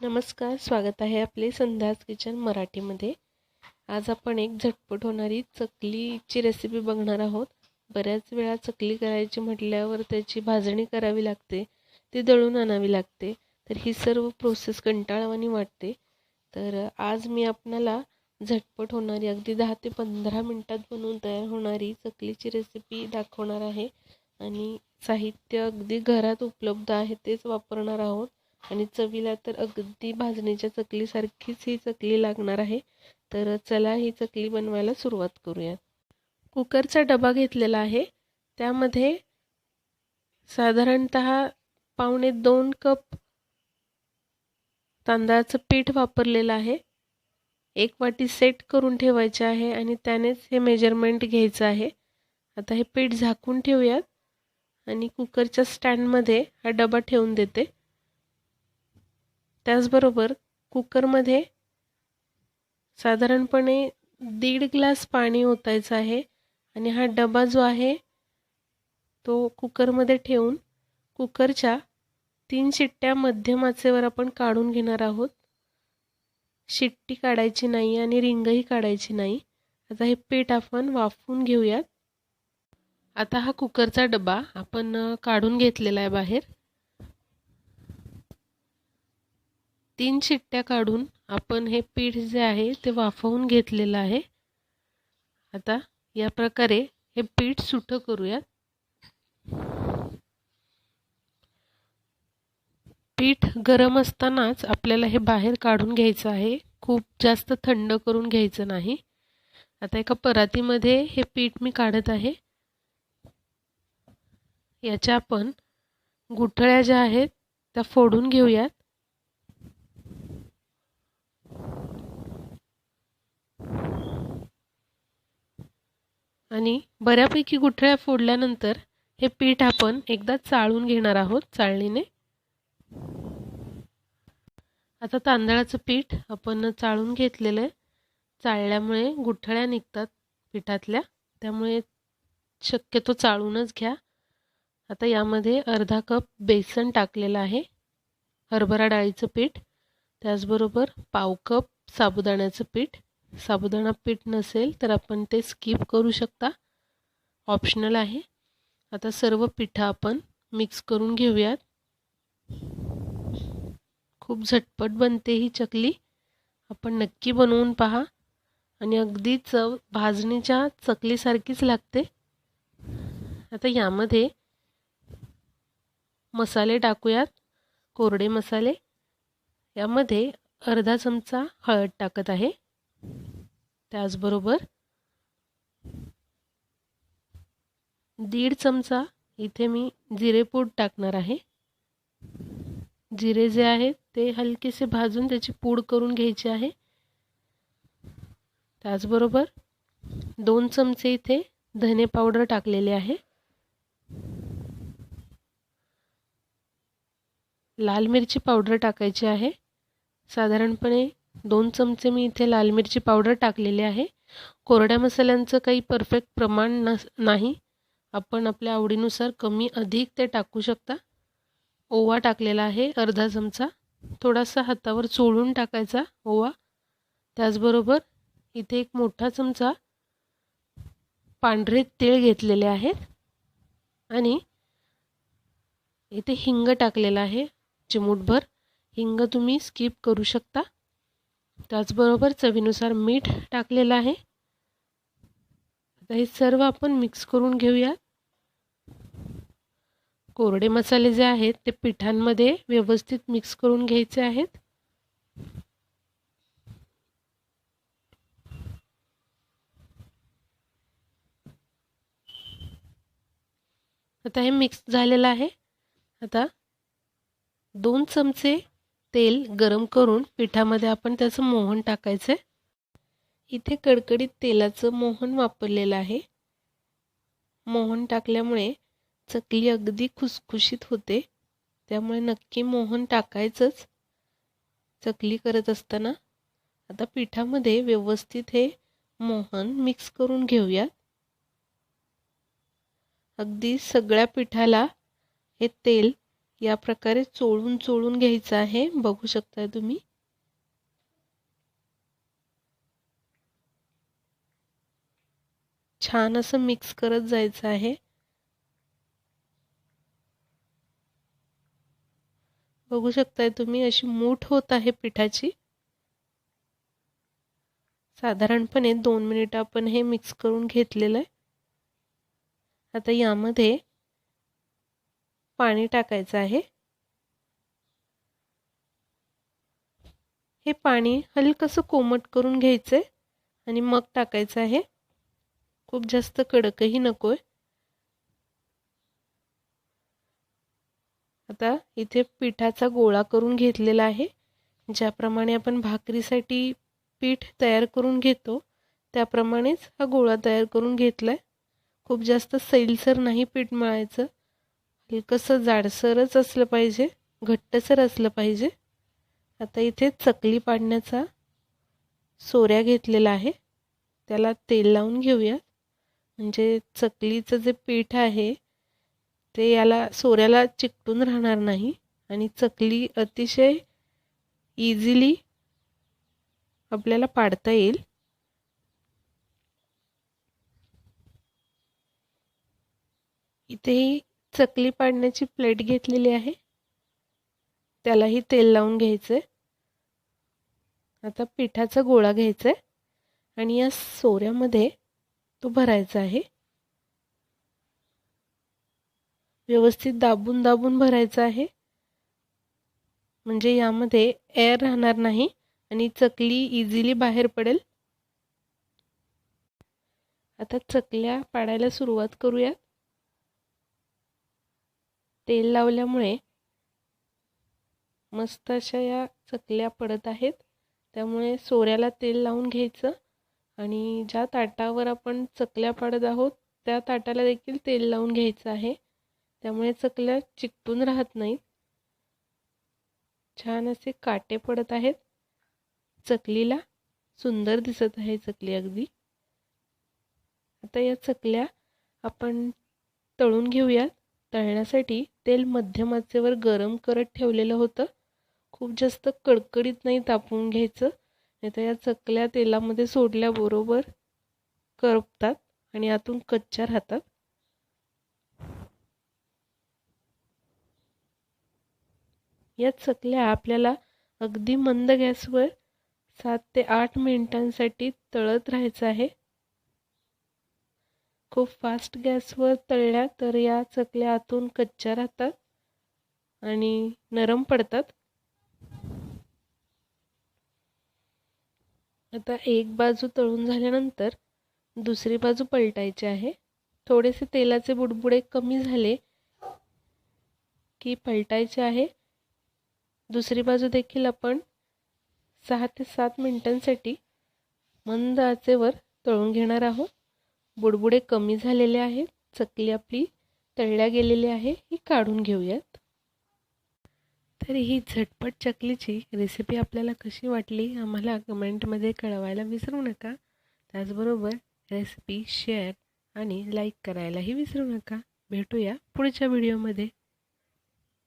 नमस्कार स्वागत आहे आपले संध्यास किचन मराठीमध्ये. आज आपण एक झटपट होणारी चकलीची रेसिपी बघणार आहोत. बऱ्याच वेळा चकली करायची म्हटल्यावर त्याची भाजणी करावी लागते ती दळून आणावी लागते. तर ही सर्व प्रोसेस कंटाळवाणी वाटते. तर आज मी आपणाला झटपट होणारी अगदी दहा ते पंधरा मिनटात बनवून तयार होणारी चकलीची रेसिपी दाखवणार आहे. आणि साहित्य अगदी घरात उपलब्ध आहे तेच वापरणार आहोत. आणि चवीला तर अगदी भाजणीच्या चकलीसारखीच ही चकली लागणार आहे. तर चला ही चकली बनवायला सुरुवात करूयात. कुकरचा डबा घेतलेला आहे. त्यामध्ये साधारणत पावणे दोन कप तांदळाचं पीठ वापरलेलं आहे. एक वाटी सेट करून ठेवायचे आहे आणि त्यानेच हे मेजरमेंट घ्यायचं आहे. आता हे पीठ झाकून ठेवूयात आणि कुकरच्या स्टँडमध्ये हा डबा ठेवून देते. त्याचबरोबर कुकरमध्ये साधारणपणे दीड ग्लास पाणी ओतायचं आहे आणि हा डबा जो आहे तो कुकरमध्ये ठेवून कुकरच्या तीन शिट्ट्या मध्यम आचेवर आपण काढून घेणार आहोत. शिट्टी काढायची नाही आणि रिंगही काढायची नाही. आता हे पीठ आपण वाफवून घेऊयात. आता हा कुकरचा डबा आपण काढून घेतलेला आहे बाहेर. तीन शिट्ट्या काढून आपण हे पीठ जे आहे ते वाफवून घेतलेलं आहे. आता या प्रकारे हे पीठ सुठं करूयात. पीठ गरम असतानाच आपल्याला हे बाहेर काढून घ्यायचं आहे. खूप जास्त थंड करून घ्यायचं नाही. आता एका परातीमध्ये हे पीठ मी काढत आहे. याच्या आपण गुठळ्या ज्या आहेत त्या फोडून घेऊयात. आणि बऱ्यापैकी गुठळ्या फोडल्यानंतर हे पीठ आपण एकदा चाळून घेणार आहोत चाळणीने. आता तांदळाचं पीठ आपण चाळून घेतलेलं आहे. चाळल्यामुळे गुठळ्या निघतात पिठातल्या. त्यामुळे शक्यतो चाळूनच घ्या. आता यामध्ये अर्धा कप बेसन टाकलेलं आहे. हरभरा डाळीचं पीठ. त्याचबरोबर पाव कप साबुदाण्याचं पीठ. साबुदाणा पीठ नसेल तर आपण ते स्किप करू शकता. ऑप्शनल आहे. आता सर्व पिठं आपण मिक्स करून घेऊयात. खूप झटपट बनते ही चकली. आपण नक्की बनवून पहा. आणि अगदी चव भाजणीच्या चकलीसारखीच लागते. आता यामध्ये मसाले टाकूयात. कोरडे मसाले. यामध्ये अर्धा चमचा हळद टाकत आहे. त्याचबरोबर दीड चमचा इथे मी जिरेपूड टाकणार आहे. जिरे जे आहेत ते हलकेसे भाजून त्याची पूड करून घ्यायची आहे. त्याचबरोबर दोन चमचे इथे धने पावडर टाकलेले आहे. लाल मिरची पावडर टाकायची आहे. साधारणपणे दोन चमचे मी इथे लाल मिरची पावडर टाकलेली आहे. कोरड्या मसाल्यांचं काही परफेक्ट प्रमाण नस नाही. आपण आपल्या आवडीनुसार कमी अधिक ते टाकू शकता. ओवा टाकलेला आहे अर्धा चमचा. थोडासा हातावर चोळून टाकायचा ओवा. त्याचबरोबर इथे एक मोठा चमचा पांढरे तीळ घेतलेले आहेत. आणि इथे हिंग टाकलेला आहे चिमूटभर. हिंग तुम्ही स्किप करू शकता. त्याचबरोबर चवीनुसार मीठ टाकलेलं आहे. आता हे सर्व आपण मिक्स करून घेऊया. कोरडे मसाले जे आहेत ते पिठांमध्ये व्यवस्थित मिक्स करून घ्यायचे आहेत. आता हे मिक्स झालेलं आहे. आता दोन चमचे तेल गरम करून पिठामध्ये आपण त्याचं मोहन टाकायचं आहे. इथे कडकडीत तेलाचं मोहन वापरलेलं आहे. मोहन टाकल्यामुळे चकली अगदी खुसखुशीत होते. त्यामुळे नक्की मोहन टाकायचंच. चकली करत असताना आता पिठामध्ये व्यवस्थित हे मोहन मिक्स करून घेऊयात. अगदी सगळ्या पिठाला हे तेल या प्रकारे चोळून चोळून घ्यायचं आहे. बघू शकताय तुम्ही. छान असं मिक्स करत जायचं आहे. बघू शकताय तुम्ही अशी मूठ होत आहे पिठाची. साधारणपणे दोन मिनिट आपण हे मिक्स करून घेतलेलं आहे. आता यामध्ये पाणी टाकायचं आहे. हे पाणी हलकंसं कोमट करून घ्यायचं आहे आणि मग टाकायचं आहे. खूप जास्त कडकही नको आहे आता इथे पिठाचा गोळा करून घेतलेला आहे. ज्याप्रमाणे आपण भाकरीसाठी पीठ तयार करून घेतो त्याप्रमाणेच हा गोळा तयार करून घेतलाय. खूप जास्त सैलसर नाही पीठ मळायचं. कसं जाडसरच असलं पाहिजे घट्टसर असलं पाहिजे. आता इथे चकली पाडण्याचा सोऱ्या घेतलेला आहे. त्याला तेल लावून घेऊया म्हणजे चकलीचं जे पीठ आहे ते याला सोऱ्याला चिकटून राहणार नाही. आणि चकली अतिशय इझिली आपल्याला पाडता येईल. इथेही चकली पाडण्याची प्लेट घेतलेली आहे. त्यालाही तेल लावून घ्यायचं आहे आता पिठाचा गोळा घ्यायचा आहे आणि या सोऱ्यामध्ये तो भरायचा आहे. व्यवस्थित दाबून दाबून भरायचा आहे. म्हणजे यामध्ये एअर राहणार नाही आणि चकली इझिली बाहेर पडेल. आता चकल्या पाडायला सुरुवात करूयात. तेल लावल्यामुळे मस्त अशा या चकल्या पडत आहेत. त्यामुळे सोऱ्याला तेल लावून घ्यायचं आणि ज्या ताटावर आपण चकल्या पाडत आहोत त्या ताटाला देखील तेल लावून घ्यायचं आहे. त्यामुळे चकल्या चिकटून राहत नाहीत. छान असे काटे पडत आहेत. चकलीला सुंदर दिसत आहे चकली अगदी. आता या चकल्या आपण तळून घेऊयात. तळण्यासाठी तेल मध्यम आचेवर गरम करत ठेवलेलं होतं. खूप जास्त कडकडीत नाही तापवून घ्यायचं. नाही तर या चकल्या तेलामध्ये सोडल्याबरोबर करपतात आणि आतून कच्च्या राहतात. या चकल्या आपल्याला अगदी मंद गॅसवर सात ते आठ मिनिटांसाठी तळत राहायचं आहे. खूप फास्ट गॅसवर तळल्या तर या चकल्या आतून कच्च्या राहतात आणि नरम पडतात. आता एक बाजू तळून झाल्यानंतर दुसरी बाजू पलटायची आहे. थोडेसे तेलाचे बुडबुडे कमी झाले की पलटायचे आहे. दुसरी बाजू देखील आपण सहा ते सात मिनिटांसाठी मंद आचेवर तळून घेणार आहोत. बुडबुडे कमी झालेले आहेत चकली आपली तळल्या गेलेली आहे ही काढून घेऊयात. तर ही झटपट चकलीची रेसिपी आपल्याला कशी वाटली आम्हाला कमेंटमध्ये कळवायला विसरू नका. त्याचबरोबर रेसिपी शेअर आणि लाईक करायलाही विसरू नका. भेटूया पुढच्या व्हिडिओमध्ये